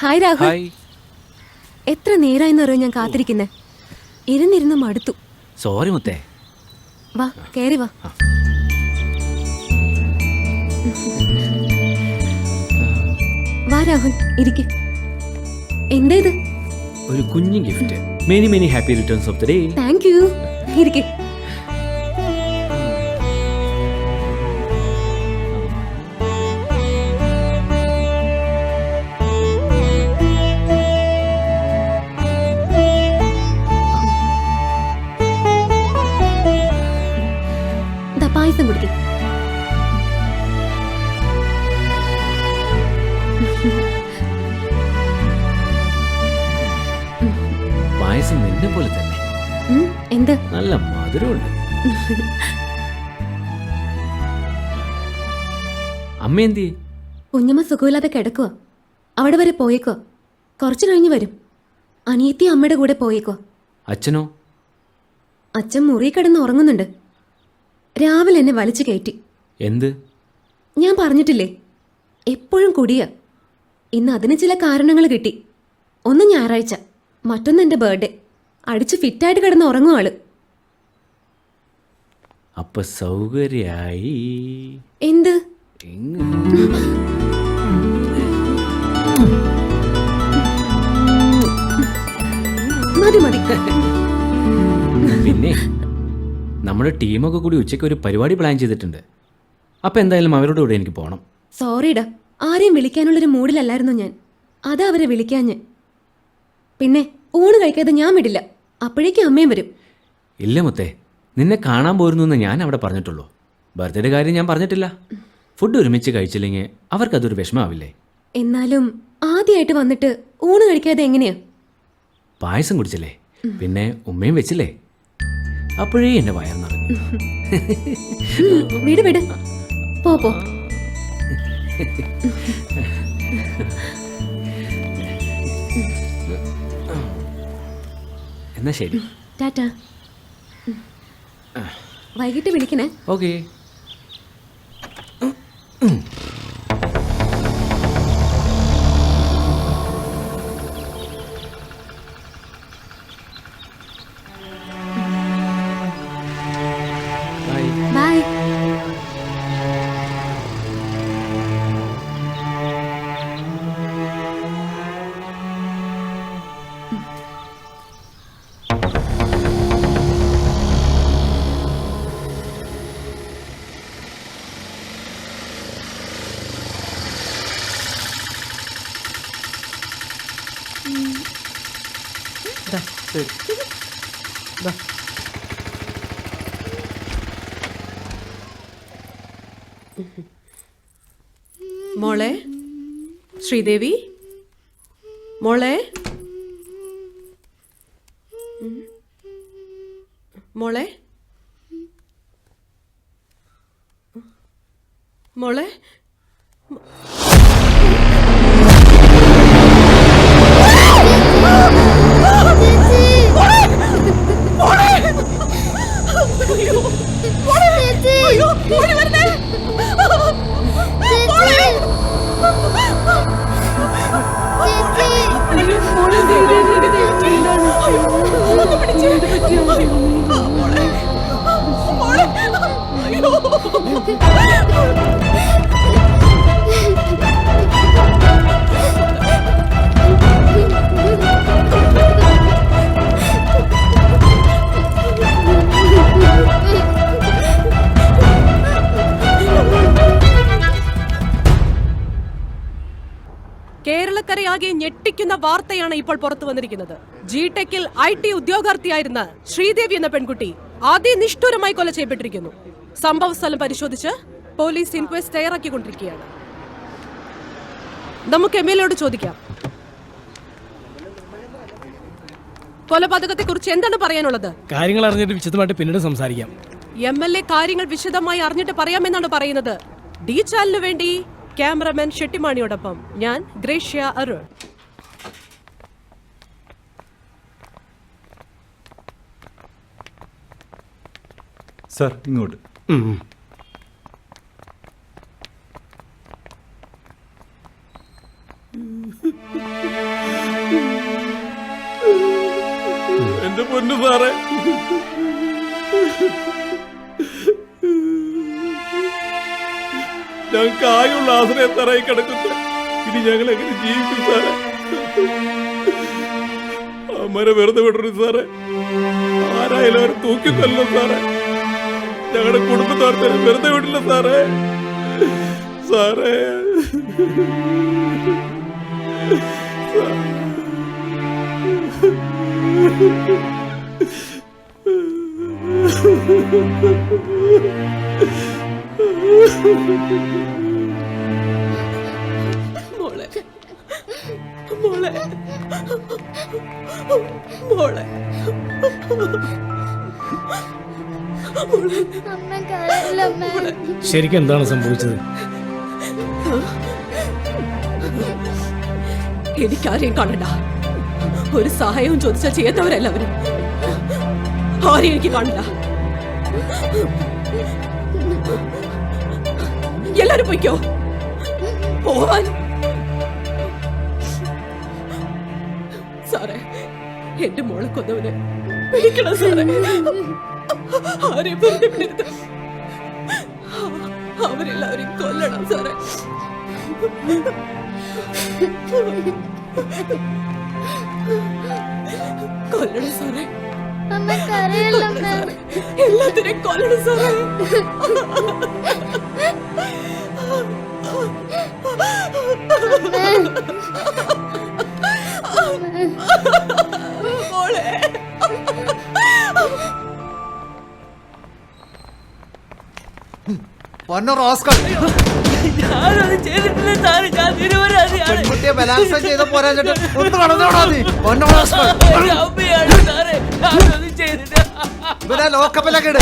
Hi Rahul. Hi. എത്ര നേരായെന്നറിയോ ഞാൻ കാത്തിരിക്കുന്നെ? ഇരുന്നിരുന്ന് മടുത്തു. സോറി മുത്തേ. വാ കേറി വാ. വാ രാഹുൽ ഇരിക്ക്. എന്താ ഇത്? ഒരു കുഞ്ഞു gift. Many many happy returns of the day thank you ഇരിക്ക്. പായസം നിന്നെ പോലെ തന്നെ. എന്ത്? നല്ല മധുരമുണ്ട്. അമ്മ എന്തി കുഞ്ഞമ്മ സുഖമില്ലാതെ കിടക്കുക അവിടെ വരെ പോയേക്കോ? കുറച്ചു കഴിഞ്ഞ് വരും. അനിയത്തി അമ്മയുടെ കൂടെ പോയേക്കോ? അച്ഛനോ? അച്ഛൻ മുറി കിടന്ന് ഉറങ്ങുന്നുണ്ട്. രാവിലെ എന്നെ വലിച്ചു കയറ്റി. എന്ത്? ഞാൻ പറഞ്ഞിട്ടില്ലേ? എപ്പോഴും കുടിയ. ഇന്ന് അതിന് ചില കാരണങ്ങൾ കിട്ടി. ഒന്ന് ഞായറാഴ്ച. മറ്റൊന്ന് എന്റെ ബർത്ത്ഡേ അടിച്ച് ഫിറ്റായിട്ട് കിടന്ന് ഉറങ്ങും ആൾ. അപ്പൊ സൗകര്യായി എന്ത്? ഇങ്ങ്. മതി മതി. പിന്നെ നമ്മുടെ ടീമൊക്കെ കൂടി ഉച്ചയ്ക്ക് ഒരു പരിപാടി പ്ലാൻ ചെയ്തിട്ടുണ്ട്. അപ്പൊ എന്തായാലും അവരുടെ കൂടെ എനിക്ക് പോകണം സോറിടാ ആരെയും വിളിക്കാനുള്ളൊരു മൂഡിലല്ലായിരുന്നു ഞാൻ? അതാ അവരെ വിളിക്കാഞ്ഞ്. പിന്നെ ഊണ് കഴിക്കാതെ ഞാൻ വിടില്ല. അപ്പോഴേക്കും അമ്മയും വരും. ഇല്ല മുത്തേ നിന്നെ കാണാൻ പോരുന്നു എന്ന് ഞാൻ അവിടെ പറഞ്ഞിട്ടുള്ളൂ. ബർത്ത്ഡേ കാര്യം ഞാൻ പറഞ്ഞിട്ടില്ല. ഫുഡ് ഒരുമിച്ച് കഴിച്ചില്ലെങ്കിൽ അവർക്കതൊരു വിഷമാവില്ലേ എന്നാലും ആദ്യമായിട്ട് വന്നിട്ട് ഊണ് കഴിക്കാതെ എങ്ങനെയാ? പായസം കുടിച്ചില്ലേ? പിന്നെ ഉമ്മയും വെച്ചില്ലേ? അപ്പോഴേ എന്റെ വയർ നിറഞ്ഞു. വിട് വിട്. പോ പോ. എന്നാ ശരി. ടാറ്റ. വൈകിട്ട് വിളിക്കണേ. ഓക്കേ. മോളെ ശ്രീദേവി? മോളെ. മോളെ? മോളെ? കേരളക്കരയാകെ ഞെട്ടിക്കുന്ന വാർത്തയാണ് ഇപ്പോൾ പുറത്തു വന്നിരിക്കുന്നത്. ജി ടെക്കിൽ ഐ ടി ഉദ്യോഗാർത്ഥിയായിരുന്ന ശ്രീദേവി എന്ന പെൺകുട്ടി അതിനിഷ്ഠുരമായി കൊല ചെയ്യപ്പെട്ടിരിക്കുന്നു. സംഭവ സ്ഥലം പരിശോധിച്ച് പോലീസ് ഇൻക്വസ്റ്റ് തയ്യാറാക്കിക്കൊണ്ടിരിക്കുകയാണ്. നമുക്ക് എം എൽ ചോദിക്കാം. കൊലപാതകത്തെ കുറിച്ച് എന്താണ് പറയാനുള്ളത്? കാര്യങ്ങൾ അറിഞ്ഞിട്ട് വിശദമായിട്ട് പിന്നീട് സംസാരിക്കാം. എം എൽ എ കാര്യങ്ങൾ വിശദമായി അറിഞ്ഞിട്ട് പറയാമെന്നാണ് പറയുന്നത്. ഡി ചാനലിന് വേണ്ടി ക്യാമറമാൻ ഷെട്ടിമാണിയോടൊപ്പം ഞാൻ ഗ്രേഷ്യ അരുൺ. സർ ഇങ്ങോട്ട്. ഞങ്ങൾക്ക് ആയുള്ള ആശ്രയം തറയി കിടക്കുന്നത് ഇനി ഞങ്ങൾ എങ്ങനെ ജീവിക്കും സാറേ? അമ്മരെ വെറുതെ വിടരുത് സാറേ. ആരായാലും അവരെ തൂക്കിക്കൊല്ലോ സാറേ. ഞങ്ങളുടെ കുടുംബത്തോർത്തരെ വെറുതെ വിടില്ല സാറേ. സാറേ. മോളെ. മോളെ. മോളെ. ശരിക്കും എന്താണ് സംഭവിച്ചത്? എനിക്കാരെയും കാണണ്ട. ഒരു സഹായവും ചോദിച്ചാൽ ചെയ്യാത്തവരല്ല അവർ. ആരെയും എനിക്ക് കാണണ്ട. എല്ലാരും പൊയ്ക്കോ. പോവാൻ. സാറേ എന്റെ മോളെ കൊന്നവന് പിടിക്കണം സാറേ. ആരെ വെറുതെ വിടരുത്. അവരെല്ലാവരെയും കൊല്ലണം സാറേ. കൊല്ലണം സാറേ. എല്ലാത്തിനെയും കൊല്ലണം സാറേ. മോളെ പൊന്ന റോസ്കർ പെൺകുട്ടിയെ ബലാത്സംഗം ചെയ്ത പോരാഞ്ഞിട്ട് ഒന്ന് കടന്നോടാ നീ പൊന്ന റോസ്കർ ഇവനെ ലോക്കപ്പിലൊക്കെ ഇട്.